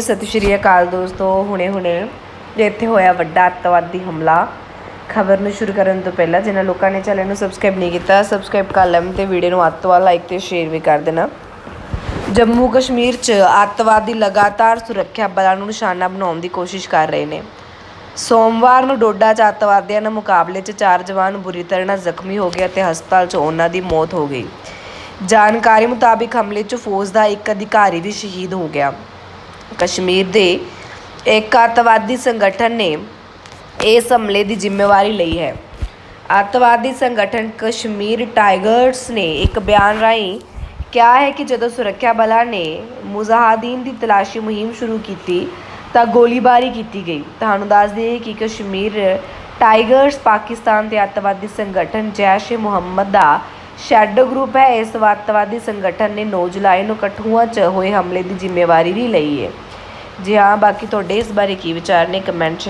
ਜੀ, ਸਤਿ ਸ਼੍ਰੀ ਅਕਾਲ ਦੋਸਤੋ, ਹੁਣੇ ਹੁਣੇ ਇੱਥੇ ਹੋਇਆ ਵੱਡਾ ਅੱਤਵਾਦੀ ਹਮਲਾ, ਖਬਰ ਨੂੰ ਸ਼ੁਰੂ ਕਰਨ ਤੋਂ ਪਹਿਲਾਂ ਜਿਨ੍ਹਾਂ ਲੋਕਾਂ ਨੇ ਚੈਨਲ ਨੂੰ ਸਬਸਕ੍ਰਾਈਬ ਨਹੀਂ ਕੀਤਾ ਸਬਸਕ੍ਰਾਈਬ ਕਰ ਲੈਣ ਤੇ ਵੀਡੀਓ ਨੂੰ ਅੱਤ ਲਾਈਕ ਤੇ ਸ਼ੇਅਰ ਵੀ ਕਰ ਦੇਣਾ। ਜੰਮੂ ਕਸ਼ਮੀਰ 'ਚ ਅੱਤਵਾਦੀ ਲਗਾਤਾਰ ਸੁਰੱਖਿਆ ਬਲਾਂ ਨੂੰ ਨਿਸ਼ਾਨਾ ਬਣਾਉਣ ਦੀ ਕੋਸ਼ਿਸ਼ ਕਰ ਰਹੇ ਨੇ। ਸੋਮਵਾਰ ਨੂੰ ਡੋਡਾ 'ਚ ਅੱਤਵਾਦੀਆਂ ਨਾਲ ਮੁਕਾਬਲੇ 'ਚ ਚਾਰ ਜਵਾਨ ਬੁਰੀ ਤਰ੍ਹਾਂ ਨਾਲ ਜ਼ਖਮੀ ਹੋ ਗਏ ਅਤੇ ਹਸਪਤਾਲ 'ਚ ਉਹਨਾਂ ਦੀ ਮੌਤ ਹੋ ਗਈ। ਜਾਣਕਾਰੀ ਮੁਤਾਬਿਕ ਹਮਲੇ 'ਚ ਫੌਜ ਦਾ ਇੱਕ ਅਧਿਕਾਰੀ ਵੀ ਸ਼ਹੀਦ ਹੋ ਗਿਆ। ਕਸ਼ਮੀਰ ਦੇ ਇੱਕ ਅੱਤਵਾਦੀ ਸੰਗਠਨ ਨੇ ਇਸ ਹਮਲੇ ਦੀ ਜ਼ਿੰਮੇਵਾਰੀ ਲਈ ਹੈ। ਅੱਤਵਾਦੀ ਸੰਗਠਨ ਕਸ਼ਮੀਰ ਟਾਈਗਰਸ ਨੇ ਇੱਕ ਬਿਆਨ ਰਾਹੀਂ ਕਿਹਾ ਹੈ ਕਿ ਜਦੋਂ ਸੁਰੱਖਿਆ ਬਲਾਂ ਨੇ ਮੁਜ਼ਾਹਦੀਨ ਦੀ ਤਲਾਸ਼ੀ ਮੁਹਿੰਮ ਸ਼ੁਰੂ ਕੀਤੀ, ਤਾਂ ਗੋਲੀਬਾਰੀ ਕੀਤੀ ਗਈ। ਤੁਹਾਨੂੰ ਦੱਸ ਦਈਏ ਕਿ ਕਸ਼ਮੀਰ ਟਾਈਗਰਸ ਪਾਕਿਸਤਾਨ ਦੇ ਅੱਤਵਾਦੀ ਸੰਗਠਨ ਜੈਸ਼ ਏ ਮੁਹੰਮਦ ਦਾ ਸ਼ੈਡੋ ਗਰੁੱਪ ਹੈ। ਇਸ ਅੱਤਵਾਦੀ ਸੰਗਠਨ ਨੇ 9 ਜੁਲਾਈ ਨੂੰ ਕਠੂਆ 'ਚ ਹੋਏ ਹਮਲੇ ਦੀ ਜ਼ਿੰਮੇਵਾਰੀ ਵੀ ਲਈ ਹੈ। ਜੀ ਹਾਂ, ਬਾਕੀ ਤੁਹਾਡੇ ਇਸ ਬਾਰੇ ਕੀ ਵਿਚਾਰ ਨੇ? ਕਮੈਂਟ